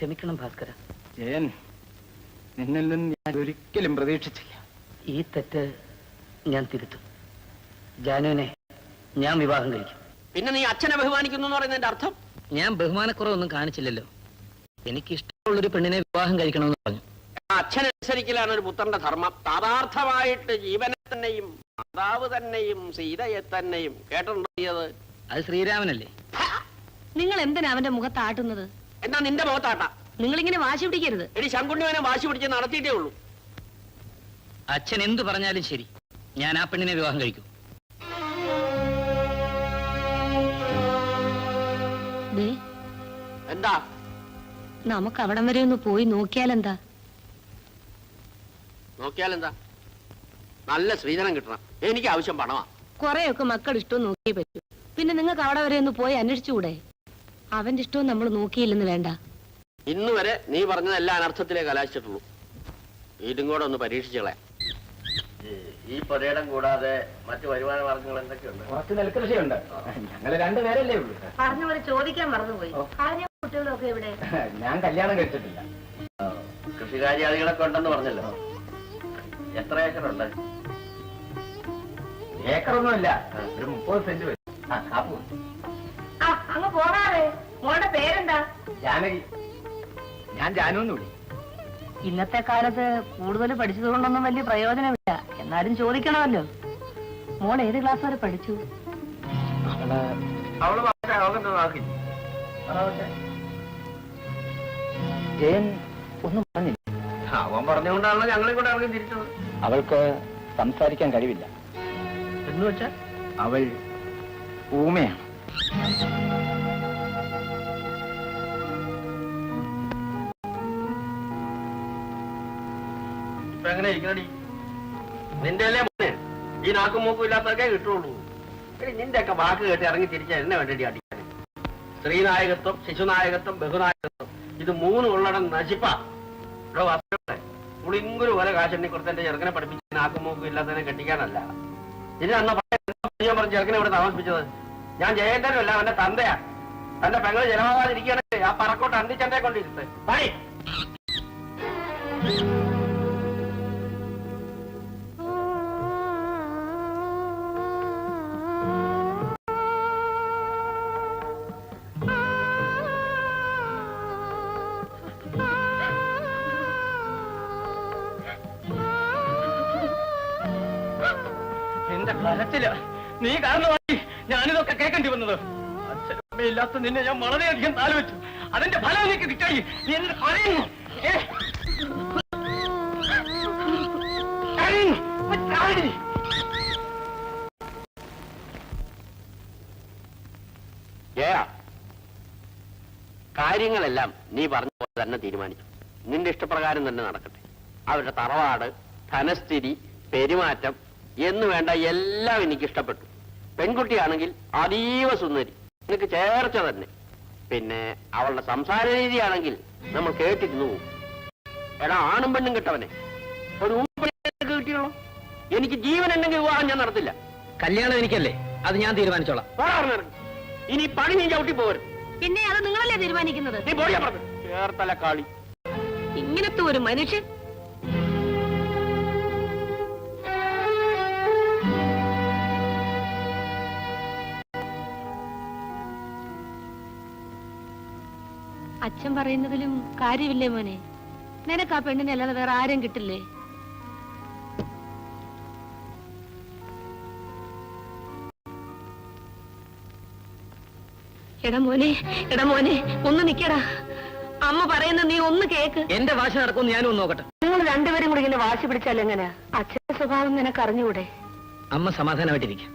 ക്ഷമിക്കണം ഭാസ്കര. ജയൻ നിന്നിൽ നിന്ന് ഞാൻ ഒരിക്കലും പ്രതീക്ഷിച്ചില്ല. ഈ തെറ്റ് ഞാൻ തിരുത്തും. ജാനുവിനെ ഞാൻ വിവാഹം കഴിക്കും. പിന്നെ നീ അച്ഛനെ ബഹുമാനിക്കുന്നു എന്ന് പറയുന്നതിന്റെ അർത്ഥം? ഞാൻ ബഹുമാനക്കുറവൊന്നും കാണിച്ചില്ലല്ലോ. എനിക്ക് ഇഷ്ടമുള്ളൊരു പെണ്ണിനെ വിവാഹം കഴിക്കണമെന്ന് പറഞ്ഞു. അച്ഛനനുസരിക്കലാണ് ഒരു പുത്രന്റെ ധർമ്മം. താതാർത്ഥമായിട്ട് ജീവനെ തന്നെയും മാതാവ് തന്നെയും സീതയെ തന്നെയും കേട്ടിട്ടുണ്ടോ അത്? ശ്രീരാമനല്ലേ? നിങ്ങൾ എന്തിനാ അവന്റെ മുഖത്ത് ആട്ടുന്നത് എന്നാ നിന്റെ മുഖത്താട്ടാ. നിങ്ങളിങ്ങനെ വാശി പിടിക്കരുത്. എടി ശങ്കുണ്ണിവനെ വാശി പിടിച്ച് നടത്തിയിട്ടേ ഉള്ളൂ. അച്ഛൻ എന്തു പറഞ്ഞാലും ശരി. ഞാൻ ആ പെണ്ണിനെ വിവാഹം കഴിക്കും. ദേ എന്താ? നമുക്ക് അവിടം വരെ ഒന്ന് പോയി നോക്കിയാലെന്താ? നോക്കിയാൽ എന്താ നല്ല സ്ത്രീധനം കിട്ടണം. എനിക്ക് ആവശ്യം പണമാ. കുറെയൊക്കെ മക്കൾ ഇഷ്ടം നോക്കിയേ പറ്റൂ. പിന്നെ നിങ്ങൾക്ക് അവിടെ വരെ ഒന്ന് പോയി അന്വേഷിച്ചുകൂടെ? അവന്റെ ഇഷ്ടവും നമ്മൾ നോക്കിയില്ലെന്ന് വേണ്ട. ഇന്ന് വരെ നീ പറഞ്ഞത് എല്ലാ അനർത്ഥത്തിലേ കലാശിച്ചിട്ടുള്ളൂ. ഇതും കൂടെ ഒന്ന് പരീക്ഷിച്ചോളെ ഈ പുരയിടം കൂടാതെ മറ്റു വരുമാന മാർഗങ്ങൾ എന്തൊക്കെയുണ്ട്? കുറച്ച് നെൽകൃഷിയുണ്ട്. ഞങ്ങൾ രണ്ടുപേരല്ലേ ഉള്ളൂ. പറഞ്ഞ പോലെ ചോദിക്കാൻ മറന്നുപോയി. കുട്ടികളൊക്കെ ഇവിടെ ഞാൻ കല്യാണം കഴിച്ചിട്ടില്ല. കൃഷികാര്യാദികളൊക്കെ ഉണ്ടെന്ന് പറഞ്ഞല്ലോ. എത്ര ഏക്കറുണ്ട്? ഏക്കറൊന്നുമില്ല ഒരു മുപ്പത് സെന്റ് വരും. ആ, കാപ്പു അങ്ങ് പോകാതെ മോളുടെ പേരെന്താ? ജാനകി. ഞാൻ ജാനു വിളി. ഇന്നത്തെ കാലത്ത് കൂടുതൽ പഠിച്ചതുകൊണ്ടൊന്നും വലിയ പ്രയോജനമില്ല. എന്നാലും ചോദിക്കണമല്ലോ. മോൾ ഏത് ക്ലാസ് വരെ പഠിച്ചു? അവൾ അവൾ അവർക്ക് ജയൻ ഒന്നും പറഞ്ഞില്ല. അവൻ പറഞ്ഞുകൊണ്ടാണല്ലോ ഞങ്ങളെ കൂടെ ഇറങ്ങി തിരിച്ചത്. അവൾക്ക് സംസാരിക്കാൻ കഴിവില്ല. എന്ന് വെച്ചാൽ അവൾ ഊമയാണ്. എങ്ങനെ ഇരിക്കണടി? നിന്റെ അല്ലേ മോനെ? ഈ നാക്കും മൂക്കും ഇല്ലാത്തതൊക്കെ കിട്ടുള്ളൂ. നിന്റെ ഒക്കെ വാക്ക് കേട്ട് ഇറങ്ങി തിരിച്ച എന്നെ വേണ്ടി അടിക്കാൻ? സ്ത്രീനായകത്വം ശിശുനായകത്വം ബഹുനായകത്വം ഇത് മൂന്ന് ഉള്ളടം നശിപ്പാ. ഇവിടെ വാസ്തവേ പുളിങ്കുരു പോലെ കാശെണ്ണി കൊടുത്ത് എന്റെ ചെറുക്കനെ പഠിപ്പിച്ച് നാക്കും മൂക്കും ഇല്ലാത്തതിനെ കെട്ടിക്കാനല്ല. ഇനി അന്ന് ഞാൻ പറഞ്ഞ ചെറുക്കനെ ഇവിടെ താമസിപ്പിച്ചത്? ഞാൻ ജയേന്ദ്രനല്ല അവന്റെ തന്തയാ തന്റെ പെങ്ങൾ ജലമാകാതിരിക്കുകയാണെങ്കിൽ ആ പറക്കോട്ട് അന്തിച്ചന്റെ കൊണ്ടിരുത്ത് പണി എന്റെ കരച്ചിൽ നീ കാരണമായി ഞാനിതൊക്കെ കേൾക്കേണ്ടി വന്നത്. അച്ഛനമ്മയില്ലാത്ത നിന്നെ ഞാൻ വളരെയധികം താലോചിച്ചു അതിന്റെ ഫലം എനിക്ക് കിട്ടായി നീ എന്നെ പറയുന്നു കാര്യങ്ങളെല്ലാം നീ പറഞ്ഞ പോലെ തന്നെ തീരുമാനിച്ചു. നിന്റെ ഇഷ്ടപ്രകാരം തന്നെ നടക്കട്ടെ. അവരുടെ തറവാട് ധനസ്ഥിതി പെരുമാറ്റം എന്ന് വേണ്ട എല്ലാം എനിക്ക് ഇഷ്ടപ്പെട്ടു പെൺകുട്ടിയാണെങ്കിൽ അതീവ സുന്ദരി. നിനക്ക് ചേർച്ച തന്നെ. പിന്നെ അവളുടെ സംസാര രീതിയാണെങ്കിൽ നമ്മൾ കേട്ടിരുന്നു. എടാ ആണും പെണ്ണും കിട്ടവനെ. ഒരു കിട്ടിയുള്ളൂ എനിക്ക് ജീവൻ ഉണ്ടെങ്കിൽ വിവാഹം ഞാൻ നടത്തില്ല. കല്യാണം എനിക്കല്ലേ? അത് ഞാൻ തീരുമാനിച്ചോളാം. ഇനി പണി നീ ചവിട്ടി പോരും പിന്നെ അത് നിങ്ങളല്ലേ തീരുമാനിക്കുന്നത്? ചേർത്തല കാളി ഇങ്ങനത്തെ ഒരു മനുഷ്യൻ അച്ഛൻ പറയുന്നതിലും കാര്യമില്ലേ മോനെ? നിനക്ക് ആ പെണ്ണിനെ അല്ലാതെ വേറെ ആരും കിട്ടില്ലേ? എടാ മോനെ എടാ മോനെ ഒന്ന് നിക്കടാ. അമ്മ പറയുന്ന നീ ഒന്ന് കേക്ക്. എന്റെ വാശി നടക്കുമെന്ന് ഞാനും ഒന്ന് നോക്കട്ടെ. നിങ്ങൾ രണ്ടുപേരും കൂടി ഇങ്ങനെ വാശി പിടിച്ചാൽ എങ്ങനെയാ? അച്ഛന്റെ സ്വഭാവം നിനക്ക് അറിഞ്ഞുകൂടെ? അമ്മ സമാധാനമായിട്ടിരിക്കും.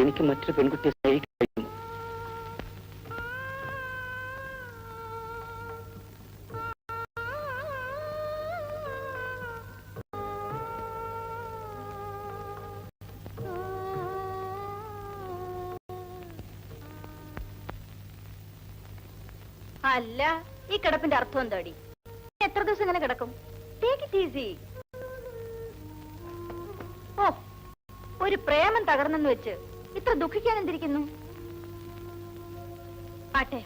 എനിക്ക് മറ്റൊരു പെൺകുട്ടിയെ സ്നേഹിക്കാൻ കഴിയുമോ അല്ല ഈ കിടപ്പിന്റെ അർത്ഥം എന്താടി? എത്ര ദിവസം ഇങ്ങനെ കിടക്കും? ടേക്ക് ഇറ്റ് ഈസി ഒരു പ്രേമം തകർന്നെന്ന് വെച്ച് ഇത്ര ദുഃഖിക്കാൻ എന്തിരിക്കുന്നു? ആട്ടെ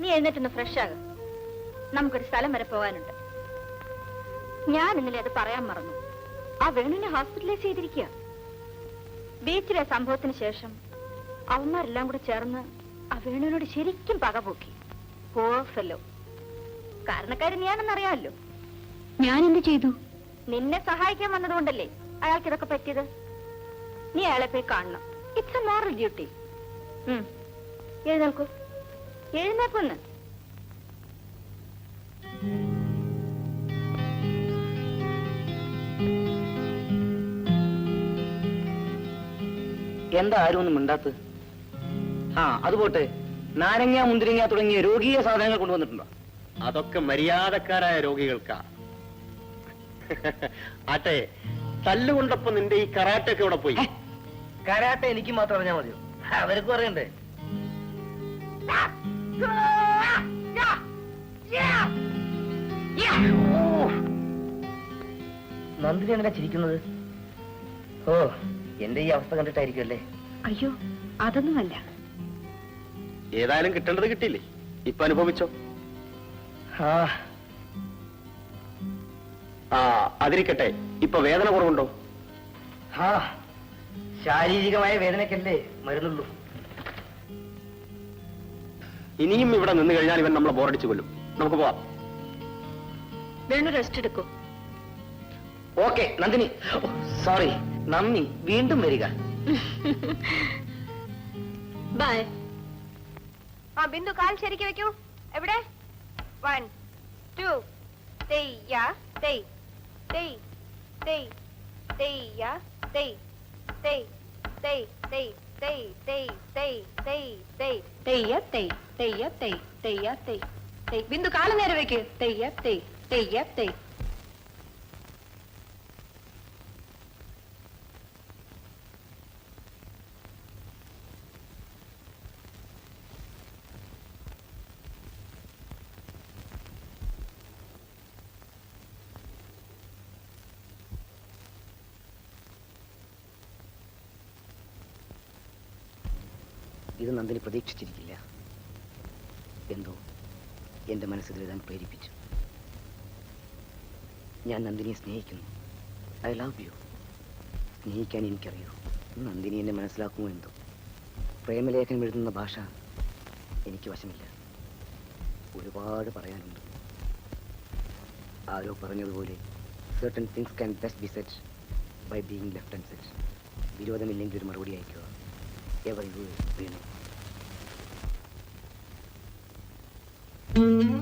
നീ എഴുന്നേറ്റൊന്ന് ഫ്രഷ് ആക. നമുക്കൊരു സ്ഥലം വരെ പോകാനുണ്ട്. ഞാൻ ഇന്നലെ അത് പറയാൻ മറന്നു. ആ വേണുവിനെ ഹോസ്പിറ്റലൈസ് ചെയ്തിരിക്കുക ബീച്ചിലെ സംഭവത്തിന് ശേഷം അവന്മാരെല്ലാം കൂടെ ചേർന്ന് ആ വേണുവിനോട് ശരിക്കും പകപോക്കി പോഫല്ലോ കാരണക്കാരൻ ഞാനെന്നറിയാമല്ലോ ഞാൻ എന്ത് ചെയ്തു? നിന്നെ സഹായിക്കാൻ വന്നതുകൊണ്ടല്ലേ അയാൾക്ക് ഇതൊക്കെ പറ്റിയത്? നീ അയാളെ പോയി കാണണം. ഇറ്റ്സ് എ മോറൽ ഡ്യൂട്ടി എഴുന്നേൽക്കൂ എഴുന്നേക്കൊന്ന്. എന്താ ആരും ഒന്നും മിണ്ടാത്തത്? ആ അത് പോട്ടെ. നാരങ്ങ മുന്തിരിങ്ങ തുടങ്ങിയ രോഗീയ സാധനങ്ങൾ കൊണ്ടുവന്നിട്ടുണ്ടോ? അതൊക്കെ മര്യാദക്കാരായ രോഗികൾക്കാ. ആട്ടെ തല്ലുകൊണ്ടപ്പോ നിന്റെ ഈ കറാട്ടൊക്കെ ഇവിടെ പോയി? കരാട്ടെ എനിക്ക് മാത്രം അറിഞ്ഞാൽ മതിയോ? അവർക്ക് പറയണ്ടേ നന്ദിനി എങ്ങനെ ചിരിക്കുന്നത്? ഓ എന്റെ ഈ അവസ്ഥ കണ്ടിട്ടായിരിക്കും അല്ലേ? അയ്യോ അതൊന്നുമല്ല ഏതായാലും കിട്ടേണ്ടത് കിട്ടിയില്ലേ? ഇപ്പൊ അനുഭവിച്ചോ? ആ. ആ അതിരിക്കട്ടെ. ഇപ്പൊ വേദന കുറവുണ്ടോ? ആ ശാരീരികമായ വേദനക്കല്ലേ മരുന്നുള്ളൂ. ഇനിയും ഇവിടെ നിന്ന് കഴിഞ്ഞാൽ ഇവൻ നമ്മളെ ബോറടിച്ചു കൊല്ലും. നമുക്ക് പോവാം. വേണു റെസ്റ്റ് എടുക്കൂ? ഓക്കെ നന്ദിനി. സോറി നന്ദി. വീണ്ടും വരിക. ബൈ ആ ബിന്ദു കാൽ ശരിക്ക് വെക്കൂ. എവിടെ? വൺ ടു തെയ്യ തെയ് തെയ്. തെയ് തെയ്യ തെയ് തെയ് തെയ് തെയ് തെയ് തെയ് തെയ് തെയ് തെയ് തെയ്യ തെയ് തെയ്യ തെയ് തെയ്യ തെയ് തെയ് ബിന്ദു കാൽ നേരെ വെക്ക് തെയ്യ തെയ് തെയ്യ തെയ് ഇത് നന്ദിനി പ്രതീക്ഷിച്ചിരിക്കില്ല. എന്തോ എന്റെ മനസ്സിൽ എഴുതാൻ പ്രേരിപ്പിച്ചു ഞാൻ നന്ദിനിയെ സ്നേഹിക്കുന്നു. ഐ ലവ് യു സ്നേഹിക്കാൻ എനിക്കറിയൂ. നന്ദിനി എന്നെ മനസ്സിലാക്കുമോ എന്തോ? പ്രേമലേഖനം എഴുതുന്ന ഭാഷ എനിക്ക് വശമില്ല. ഒരുപാട് പറയാനുണ്ട്. ആരോ പറഞ്ഞതുപോലെ certain things can best be said by being left unsaid. വിരോധമില്ലെങ്കിൽ ഒരു മറുപടി അയക്കുക. everywhere, mm-hmm. you know.